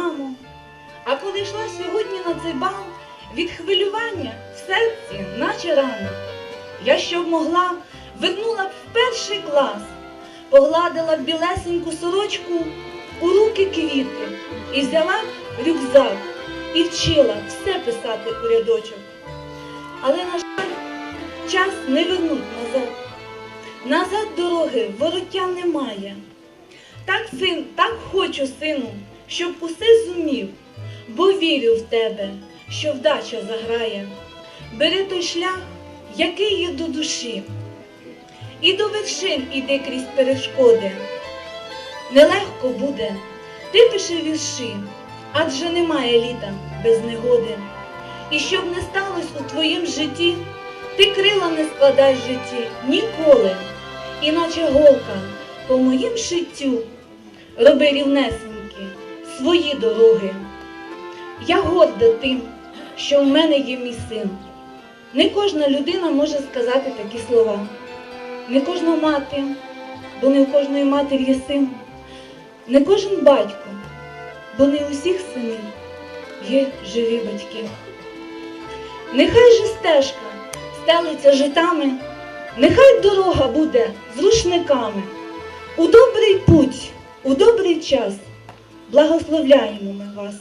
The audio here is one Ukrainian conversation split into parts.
Мамо, а коли йшла сьогодні на цей бал, від хвилювання в серці, наче рана. Я щоб могла, вернула б в перший клас, погладила б білесеньку сорочку у руки квіти і взяла б рюкзак і вчила все писати у рядочок. Але, на жаль, час не вернуть назад. Назад дороги вороття немає. Так, син, так хочу, сину, щоб усе зумів, бо вірю в тебе, що вдача заграє. Бери той шлях, який є до душі, і до вершин іди крізь перешкоди. Нелегко буде, ти пиши вірші, адже немає літа без негоди. І щоб не сталося у твоїм житті, ти крила не складай в житті ніколи, іначе голка по моїм шиттю роби рівнесенькі свої дороги. Я горда тим, що в мене є мій син. Не кожна людина може сказати такі слова. Не кожна мати, бо не у кожної матері є син. Не кожен батько, бо не у всіх синів є живі батьки. Нехай же стежка стелиться житами, нехай дорога буде з рушниками. У добрий путь, у добрий час благословляємо ми вас.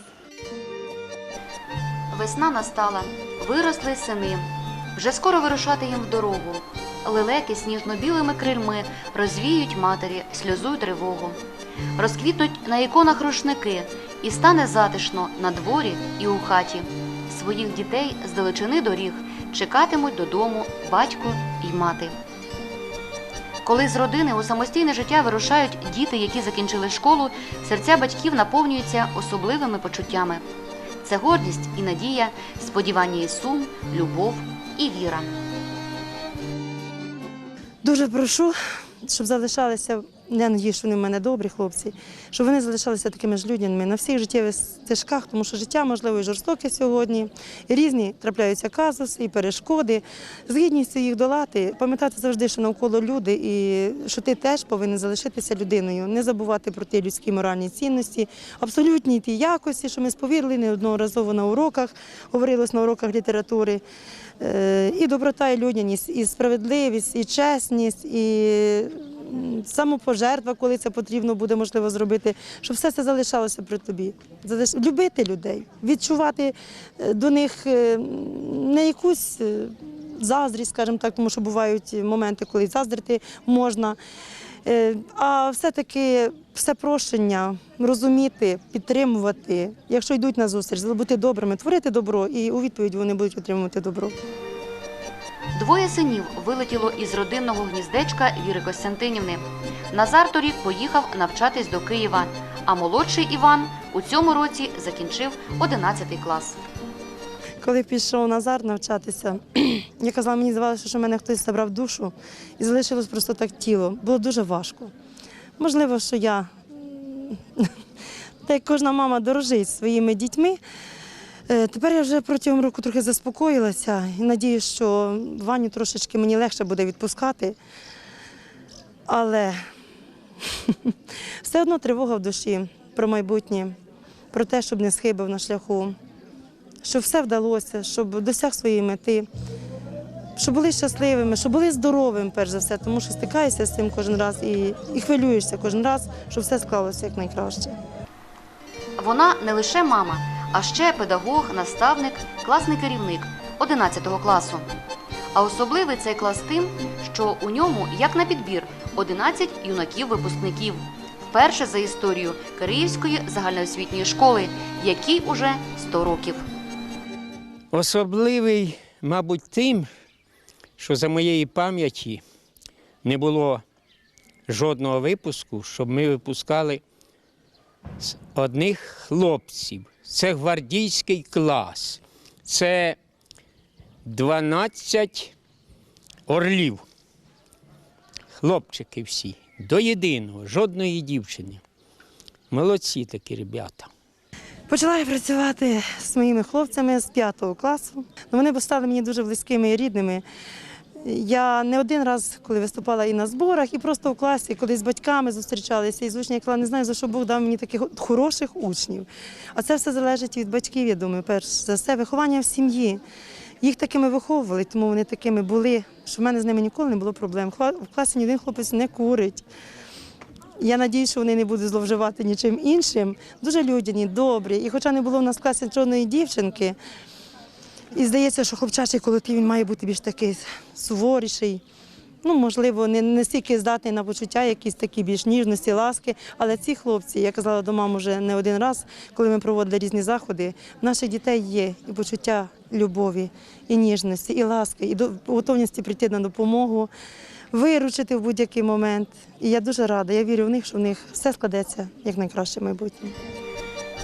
Весна настала, виросли сини. Вже скоро вирушати їм в дорогу. Лелеки сніжно-білими крильми розвіють матері сльозу й тривогу. Розквітнуть на іконах рушники, і стане затишно на дворі і у хаті. Своїх дітей з далечини доріг чекатимуть додому батько й мати. Коли з родини у самостійне життя вирушають діти, які закінчили школу, серця батьків наповнюються особливими почуттями. Це гордість і надія, сподівання і сум, любов і віра. Дуже прошу, щоб залишалися, я надію, що вони в мене добрі хлопці, щоб вони залишалися такими ж людьми на всіх життєвих стежках, тому що життя, можливо, і жорстоке сьогодні, і різні трапляються казуси, і перешкоди. З гідністю їх долати, пам'ятати завжди, що навколо люди, і що ти теж повинен залишитися людиною, не забувати про ті людські моральні цінності, абсолютні ті якості, що ми сповірили неодноразово на уроках, говорилось на уроках літератури. Е, І доброта, і людяність, і справедливість, і чесність, і самопожертва, коли це потрібно буде можливо зробити, щоб все це залишалося при тобі. Любити людей, відчувати е, до них е, не якусь е, заздрість, скажімо так, тому що бувають моменти, коли заздрити можна. А все-таки все прощення, розуміти, підтримувати, якщо йдуть на зустріч, бути добрими, творити добро, і у відповідь вони будуть отримувати добро. Двоє синів вилетіло із родинного гніздечка Віри Костянтинівни. Назар торік поїхав навчатись до Києва, а молодший Іван у цьому році закінчив 11 клас. Коли пішов Назар навчатися, я казала, мені здавалося, що мене хтось забрав душу і залишилось просто так тіло. Було дуже важко. Можливо, що я, та як кожна мама дорожить своїми дітьми. Е, Тепер я вже протягом року трохи заспокоїлася і надію, що Ваню трошечки мені легше буде відпускати. Але все одно тривога в душі про майбутнє, про те, щоб не схибив на шляху щоб все вдалося, щоб досяг своєї мети, щоб були щасливими, щоб були здоровими, перш за все, тому що стикаєшся з цим кожен раз і, і хвилюєшся кожен раз, щоб все склалося як найкраще. Вона не лише мама, а ще педагог, наставник, класний керівник 11 класу. А особливий цей клас тим, що у ньому, як на підбір, 11 юнаків-випускників. Вперше за історію Київської загальноосвітньої школи, якій уже 100 років. Особливий, мабуть, тим, що за моєї пам'яті не було жодного випуску, щоб ми випускали з одних хлопців. Це гвардійський клас. Це 12 орлів. Хлопчики всі, до єдиного, жодної дівчини. Молодці такі ребята. Почала я працювати з моїми хлопцями з п'ятого класу. Ну, Вони стали мені дуже близькими і рідними. Я не один раз, коли виступала і на зборах, і просто в класі, коли з батьками зустрічалися, і з учнями, я казала, не знаю, за що Бог дав мені таких хороших учнів. А це все залежить від батьків, я думаю, перш за все, виховання в сім'ї. Їх такими виховували, тому вони такими були, що в мене з ними ніколи не було проблем. В класі ні один хлопець не курить. Я надіюсь, що вони не будуть зловживати нічим іншим. Дуже людяні, добрі. І хоча не було в нас в класі жодної дівчинки, і здається, що хлопчачий колектив він має бути більш такий суворіший. Ну, можливо, не, не стільки здатний на почуття, якісь такі більш ніжності, ласки. Але ці хлопці, я казала до мами вже не один раз, коли ми проводили різні заходи, в наших дітей є і почуття любові, і ніжності, і ласки, і до- готовності прийти на допомогу, виручити в будь-який момент. І я дуже рада. Я вірю в них, що в них все складеться як найкраще майбутнє.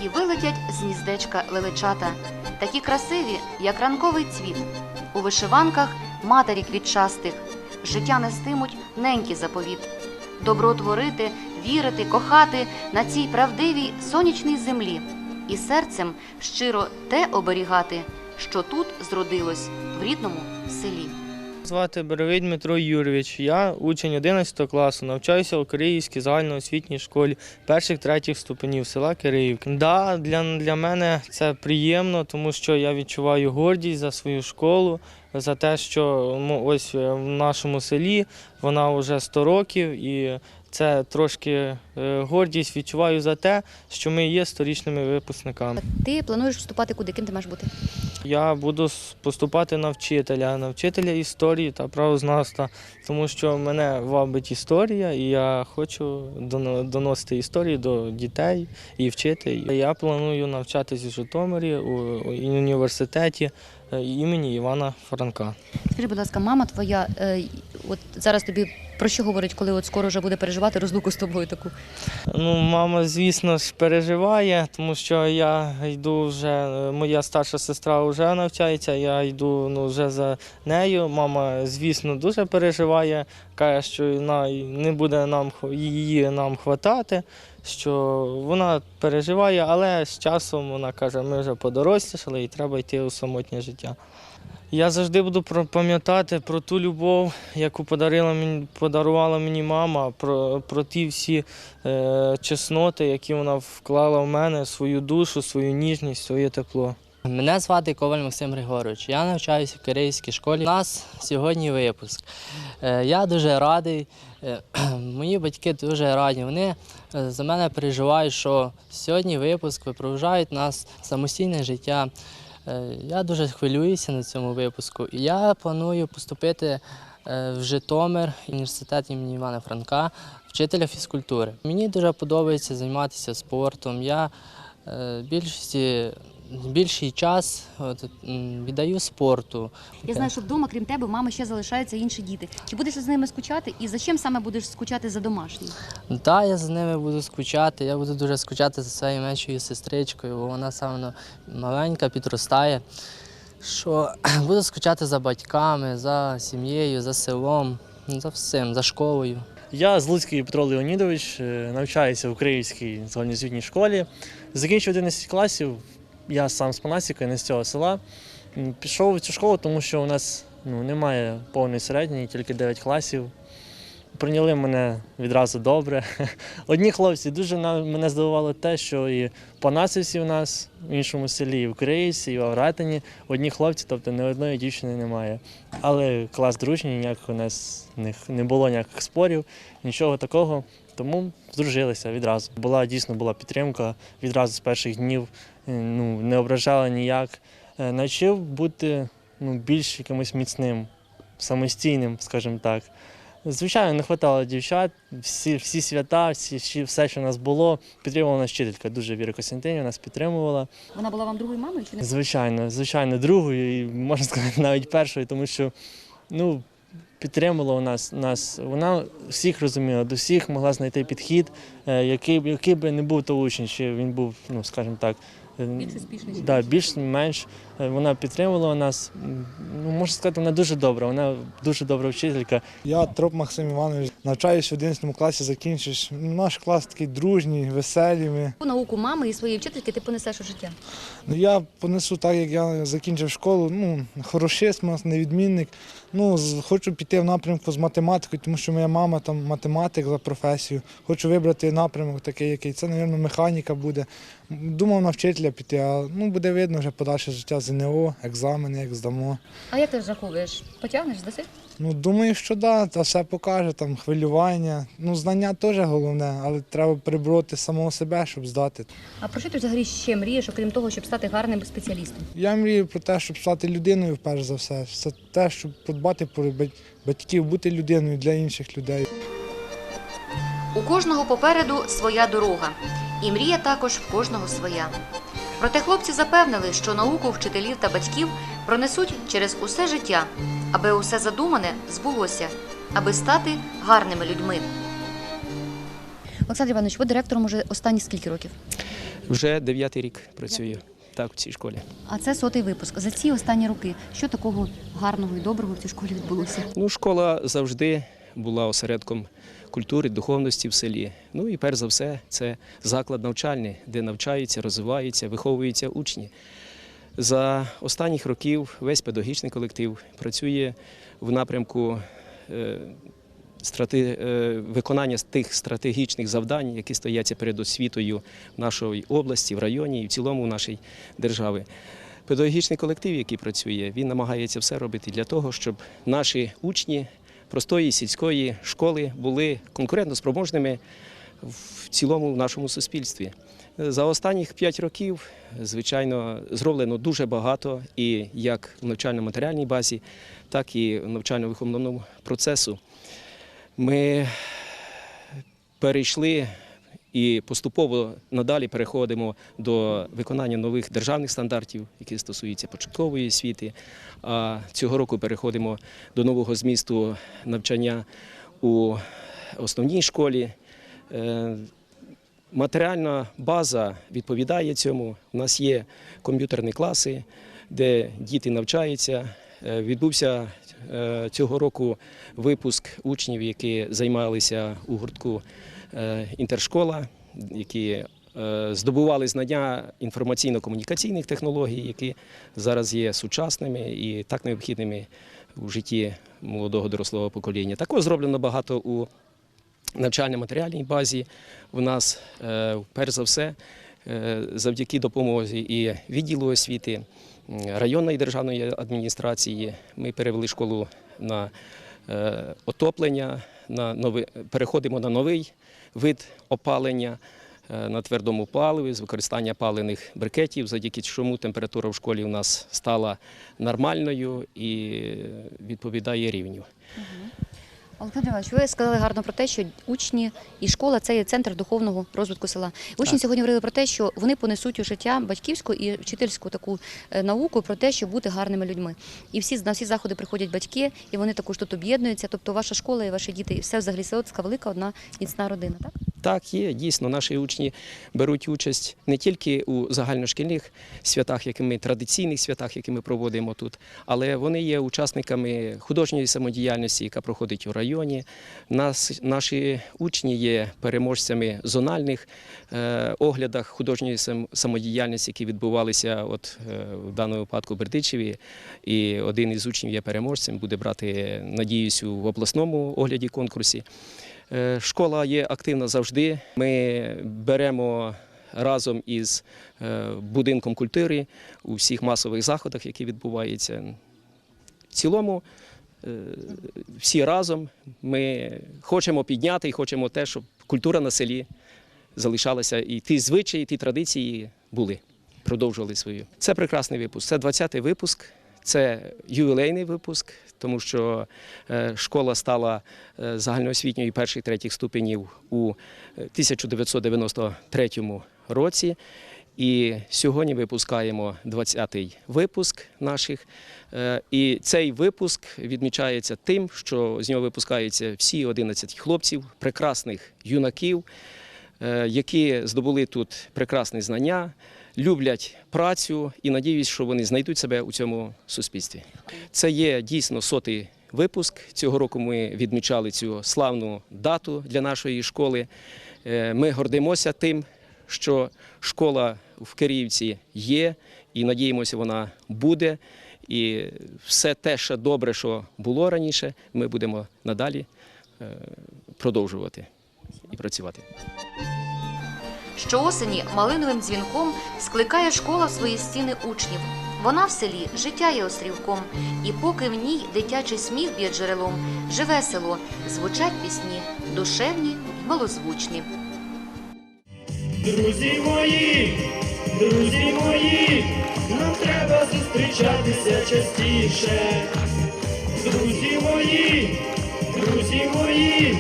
І вилетять з гніздечка лелечата, такі красиві, як ранковий цвіт. У вишиванках матері квітчастих, життя нестимуть ненькі заповіт. Добро творити, вірити, кохати на цій правдивій сонячній землі, і серцем щиро те оберігати, що тут зродилось в рідному селі. Звати Беревий Дмитро Юрійович. Я учень 11 класу, навчаюся у Київській загальноосвітній школі перших третіх ступенів села Кириївка. Да, для, для мене це приємно, тому що я відчуваю гордість за свою школу, за те, що ну, ось е, в нашому селі вона вже 100 років, і це трошки е, гордість відчуваю за те, що ми є сторічними випускниками. Ти плануєш вступати куди? Ким ти маєш бути? Я буду поступати на вчителя, на вчителя історії та правознавства, тому що мене вабить історія, і я хочу доно- доносити історію до дітей і вчити. Я планую навчатись у Житомирі у у університеті е, імені Івана Франка. Скажи, будь ласка, мама твоя, е, от зараз тобі про що говорить, коли от скоро вже буде переживати розлуку з тобою таку? Ну, мама, звісно ж, переживає, тому що я йду вже, моя старша сестра вже навчається, я йду ну, вже за нею. Мама, звісно, дуже переживає, каже, що вона не буде нам її нам хватати, що вона переживає, але з часом вона каже, ми вже подорослішали і треба йти у самотнє життя. Я завжди буду пам'ятати про ту любов, яку подарила мені, подарувала мені мама, про, про ті всі е, чесноти, які вона вклала в мене, свою душу, свою ніжність, своє тепло. Мене звати Коваль Максим Григорович. Я навчаюся в Київській школі. У нас сьогодні випуск. Е, Я дуже радий. е, Мої батьки дуже раді. Вони е, за мене переживають, що сьогодні випуск випроваджають нас самостійне життя. Е, Я дуже хвилююся на цьому випуску. Я планую поступити е, в Житомир, університет імені Івана Франка, вчителя фізкультури. Мені дуже подобається займатися спортом. Я е, більшості більший час от, віддаю спорту. Я знаю, що вдома, крім тебе, у мами ще залишаються інші діти. Чи будеш з ними скучати? І за чим саме будеш скучати за домашнім? Та я за ними буду скучати. Я буду дуже скучати за своєю меншою сестричкою, бо вона саме маленька, підростає. Що буду скучати за батьками, за сім'єю, за селом, за всім, за школою. Я Злуцький Петро Леонідович, е, навчаюся в Київській загальноосвітній школі. Закінчив 11 класів. Я сам з Панасіка, не з цього села. Пішов в цю школу, тому що у нас ну, немає повної середньої, тільки 9 класів. Прийняли мене відразу добре. Одні хлопці дуже мене здивувало те, що і Панасівці у нас, в іншому селі, і в Криївці, і в Авратині одні хлопці, тобто ні одної дівчини немає. Але клас дружній, ніяких у нас не, не було ніяких спорів, нічого такого. Тому здружилися відразу. Була дійсно була підтримка відразу з перших днів. е, Ну, не ображала ніяк. Е, Навчив бути ну, більш якимось міцним, самостійним, скажімо так. Звичайно, не вистачало дівчат, всі, всі свята, всі, все, що у нас було, підтримувала нас вчителька. Дуже Віра Костянтинівна нас підтримувала. Вона була вам другою мамою чи не? Звичайно, звичайно, другою і можна сказати навіть першою, тому що ну, підтримувала у нас, нас. Вона всіх розуміла, до всіх могла знайти підхід, е, який, який би не був то учень, чи він був, ну скажімо так, е, Більш успішний, да, е, вона підтримувала нас. Ну, можна сказати, вона дуже добра, вона дуже добра вчителька. Я Троп Максим Іванович, навчаюсь в 11 класі, закінчиш. Наш клас такий дружній, веселі. Ми. Яку науку мами і своєї вчительки ти понесеш у життя? Ну, я понесу так, як я закінчив школу. Ну, хорошист, нас невідмінник. Ну, хочу піти в напрямку з математикою, тому що моя мама там математик за професію. Хочу вибрати напрямок такий, який це, мабуть, механіка буде. Думав на вчителя піти, а ну, буде видно вже подальше життя ЗНО, екзамени, як здамо. А як ти розраховуєш? Потягнеш здаси? Ну, думаю, що да, та все покаже, там хвилювання. Ну, знання теж головне, але треба прибороти самого себе, щоб здати. А про що ти взагалі ще мрієш, окрім того, щоб стати гарним спеціалістом? Я мрію про те, щоб стати людиною, перш за все. Це те, щоб подбати про батьків, бути людиною для інших людей. У кожного попереду своя дорога, і мрія також в кожного своя. Проте хлопці запевнили, що науку вчителів та батьків пронесуть через усе життя, аби усе задумане збулося, аби стати гарними людьми. Олександр Іванович, ви директором уже останні скільки років? Вже дев'ятий рік працюю так в цій школі. А це сотий випуск. За ці останні роки що такого гарного і доброго в цій школі відбулося? Ну, школа завжди була осередком культури, духовності в селі. Ну і перш за все, це заклад навчальний, де навчаються, розвиваються, виховуються учні. За останніх років весь педагогічний колектив працює в напрямку е, е, виконання тих стратегічних завдань, які стояться перед освітою в нашій області, в районі і в цілому в нашій державі. Педагогічний колектив, який працює, він намагається все робити для того, щоб наші учні простої сільської школи були конкурентоспроможними в цілому в нашому суспільстві. За останніх п'ять років, звичайно, зроблено дуже багато і як в навчально-матеріальній базі, так і в навчально-виховному процесу. Ми перейшли і поступово надалі переходимо до виконання нових державних стандартів, які стосуються початкової освіти. А цього року переходимо до нового змісту навчання у основній школі. Е, Матеріальна база відповідає цьому. У нас є комп'ютерні класи, де діти навчаються. Е, Відбувся е, цього року випуск учнів, які займалися у гуртку інтершкола, які е, здобували знання інформаційно-комунікаційних технологій, які зараз є сучасними і так необхідними у житті молодого дорослого покоління. Також зроблено багато у навчально-матеріальній базі. У нас, е, перш за все, е, завдяки допомозі і відділу освіти районної державної адміністрації ми перевели школу на е, отоплення, на новий, переходимо на новий вид опалення. е, На твердому паливі з використання палених брикетів, завдяки чому температура в школі у нас стала нормальною і відповідає рівню. Олександр Іванович, ви сказали гарно про те, що учні і школа це є центр духовного розвитку села. Учні Так. сьогодні говорили про те, що вони понесуть у життя батьківську і вчительську таку е, науку про те, щоб бути гарними людьми. І всі на всі заходи приходять батьки, і вони також тут об'єднуються. Тобто, ваша школа і ваші діти, і все взагалі село така велика одна міцна родина. Так Так, є дійсно. Наші учні беруть участь не тільки у загальношкільних святах, які ми традиційних святах, які ми проводимо тут, але вони є учасниками художньої самодіяльності, яка проходить у районі. Нас, наші учні є переможцями зональних е, оглядах художньої самодіяльності, які відбувалися от, е, в даному випадку в Бердичеві. І один із учнів є переможцем, буде брати, надіюсь, в обласному огляді конкурсі. Е, Школа є активна завжди. Ми беремо разом із е, будинком культури у всіх масових заходах, які відбуваються. В цілому е, всі разом ми хочемо підняти і хочемо те, щоб культура на селі залишалася, і ті звичаї, і ті традиції були, продовжували свою. Це прекрасний випуск. Це 20-й випуск. Це ювілейний випуск, тому що е, школа стала е, загальноосвітньою перших третіх ступенів у е, 1993 році. І сьогодні випускаємо 20-й випуск наших. Е, І цей випуск відмічається тим, що з нього випускаються всі 11 хлопців, прекрасних юнаків, е, які здобули тут прекрасні знання, люблять працю і надіюсь, що вони знайдуть себе у цьому суспільстві. Це є дійсно сотий випуск. Цього року ми відмічали цю славну дату для нашої школи. Е, Ми гордимося тим, що школа в Київці є, і надіємося, вона буде. І все те, що добре, що було раніше, ми будемо надалі е, продовжувати і працювати. Щоосені малиновим дзвінком скликає школа свої стіни учнів. Вона в селі життя є острівком, і поки в ній дитячий сміх б'є джерелом, живе село, звучать пісні, душевні й милозвучні. Друзі мої, друзі мої, нам треба зустрічатися частіше. Друзі мої, друзі мої,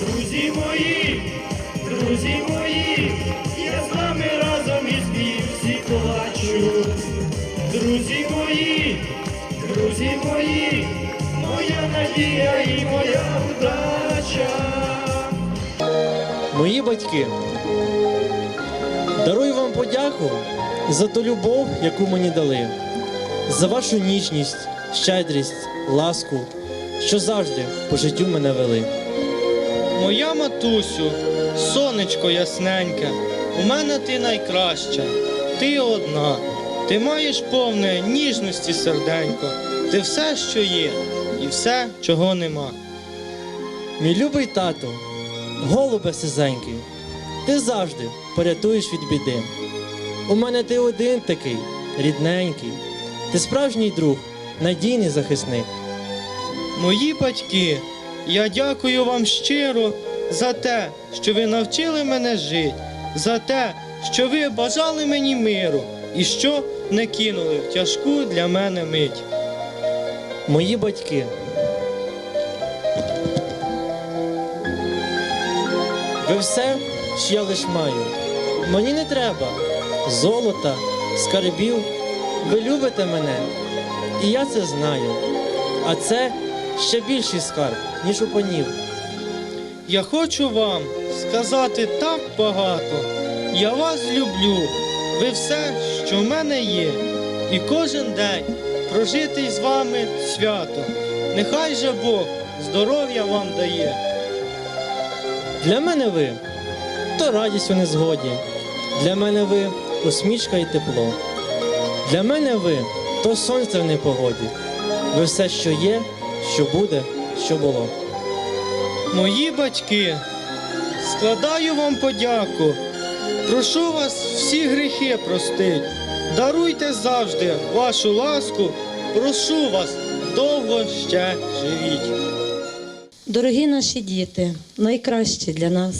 Друзі мої, друзі мої, я з вами разом і спів всі плачу. Друзі мої, друзі мої, моя надія і моя удача. Мої батьки, дарую вам подяку за ту любов, яку мені дали, за вашу ніжність, щедрість, ласку, що завжди по життю мене вели. Моя матусю, сонечко ясненьке, у мене ти найкраща, ти одна, ти маєш повне ніжності серденько, ти все, що є, і все, чого нема. Мій любий тато, голубе сизенький, ти завжди порятуєш від біди. У мене ти один такий, рідненький, ти справжній друг, надійний захисник. Мої батьки, я дякую вам щиро за те, що ви навчили мене жити, за те, що ви бажали мені миру і що не кинули в тяжку для мене мить. Мої батьки. Ви все, що я лиш маю. Мені не треба золота, скарбів. Ви любите мене, і я це знаю. А це ще більший скарб, ніж у панів. Я хочу вам сказати так багато. Я вас люблю. Ви все, що в мене є, і кожен день прожити з вами свято. Нехай же Бог здоров'я вам дає. Для мене ви то радість у незгоді. Для мене ви усмішка і тепло. Для мене ви то сонце в непогоді. Ви все, що є, що буде, що було. Мої батьки, складаю вам подяку. Прошу вас всі гріхи простить. Даруйте завжди вашу ласку. Прошу вас, довго ще живіть. Дорогі наші діти, найкращі для нас.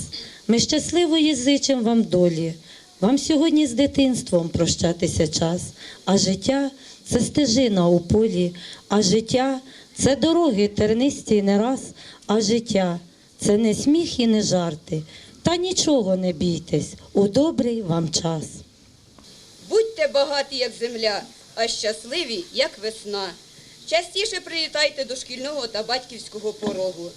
Ми щасливої зичимо вам долі. Вам сьогодні з дитинством прощатися час, а життя це стежина у полі, а життя це дороги тернисті не раз, а життя це не сміх і не жарти. Та нічого не бійтесь, у добрий вам час. Будьте багаті, як земля, а щасливі, як весна. Частіше привітайте до шкільного та батьківського порогу.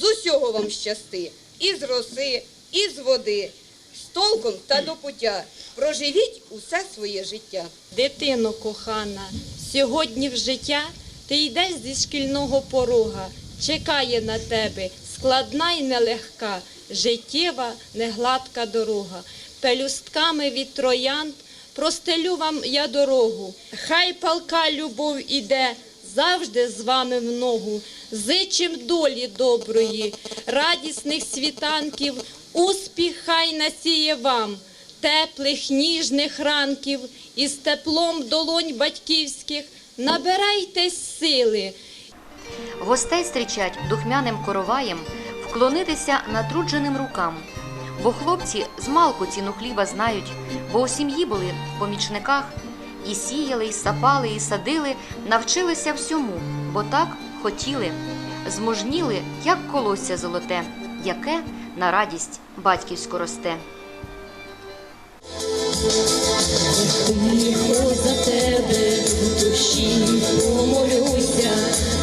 З усього вам щасти, і з роси, і з води, з толком та до пуття. Проживіть усе своє життя. Дитино кохана, сьогодні в життя ти йдеш зі шкільного порога, чекає на тебе складна й нелегка, життєва, негладка дорога. Пелюстками від троянд простелю вам я дорогу. Хай палка любов іде завжди з вами в ногу. Зичим долі доброї, радісних світанків, успіх хай насіє вам теплих ніжних ранків із теплом долонь батьківських набирайтесь сили. Гостей зустрічать духмяним короваєм, вклонитися натрудженим рукам. Бо хлопці з малку ціну хліба знають, бо у сім'ї були в помічниках і сіяли, і сапали, і садили, навчилися всьому, бо так хотіли, змужніли, як колосся золоте, яке на радість батьківсько росте. Тихо за тебе душі помолюся,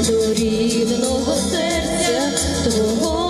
до рідного серця твого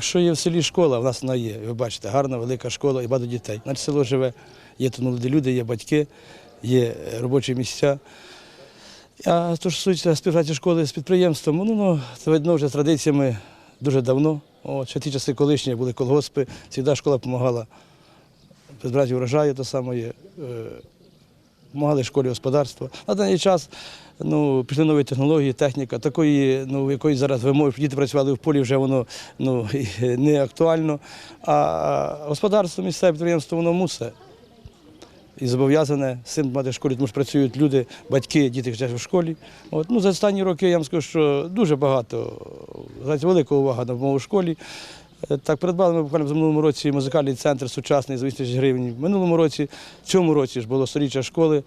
якщо є в селі школа, в нас вона є. Ви бачите, гарна, велика школа і багато дітей. Наше село живе, є тут молоді люди, є батьки, є е, робочі місця. А то, що стосується співпраці школи з підприємством, ну, ну це видно вже з традиціями дуже давно. От, ще ті часи колишні були колгоспи, завжди школа допомагала збирати урожаю, то саме є. Допомагали школі господарства. На даний час ну, пішли нові технології, техніка, такої, ну, якої зараз вимоги, діти працювали в полі, вже воно ну, не актуально. А господарство, місцеве підприємство, воно мусить і зобов'язане цим мати в школі, тому що працюють люди, батьки, діти вчаться в школі. От. Ну, за останні роки я вам скажу, що дуже багато, велика увага на допомогу школі. Е, Так, придбали ми буквально в минулому році музикальний центр сучасний за 8 тисяч гривень. В минулому році, в цьому році ж було сторіччя школи.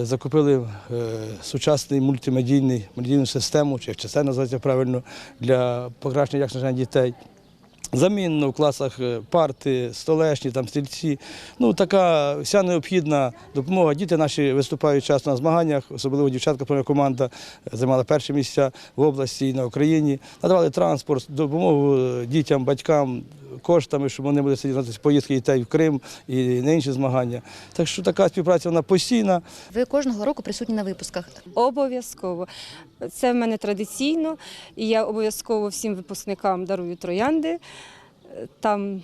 е, Закупили е, сучасний мультимедійний медійну систему, чи як це називається правильно, для покращення навчання дітей. Замінно в класах е, парти, столешні, там стільці. Ну така вся необхідна допомога. Діти наші виступають часто на змаганнях, особливо дівчатка команда е, займала перші місця в області і на Україні. Надавали транспорт, допомогу е, дітям, батькам, коштами, щоб вони були сидіти поїздки дітей в Крим і на інші змагання. Так що така співпраця вона постійна. Ви кожного року присутні на випусках. Обов'язково. Це в мене традиційно, і я обов'язково всім випускникам дарую троянди. Там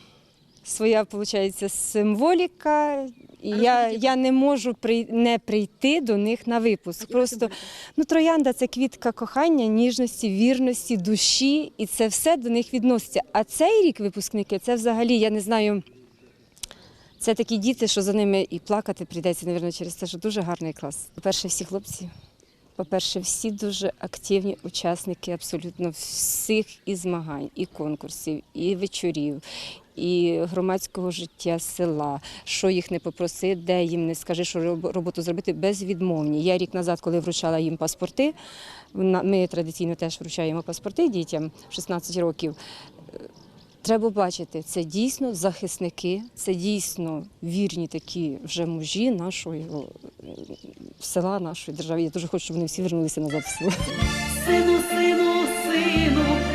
своя, виходить, символіка. І я, я не можу при, не прийти до них на випуск. Просто ну, троянда це квітка кохання, ніжності, вірності, душі, і це все до них відноситься. А цей рік випускники це взагалі, я не знаю. Це такі діти, що за ними і плакати прийдеться, мабуть, через те, що дуже гарний клас. По-перше, всі хлопці. По-перше, всі дуже активні учасники абсолютно всіх і змагань, і конкурсів, і вечорів, і громадського життя села. Що їх не попроси, де їм не скажи, що роботу зробити безвідмовні. Я рік назад, коли вручала їм паспорти, ми традиційно теж вручаємо паспорти дітям 16 років. Треба бачити, це дійсно захисники, це дійсно вірні такі вже мужі нашої е, села, нашої держави. Я дуже хочу, щоб вони всі вернулися назад в село. Сину, сину, сину,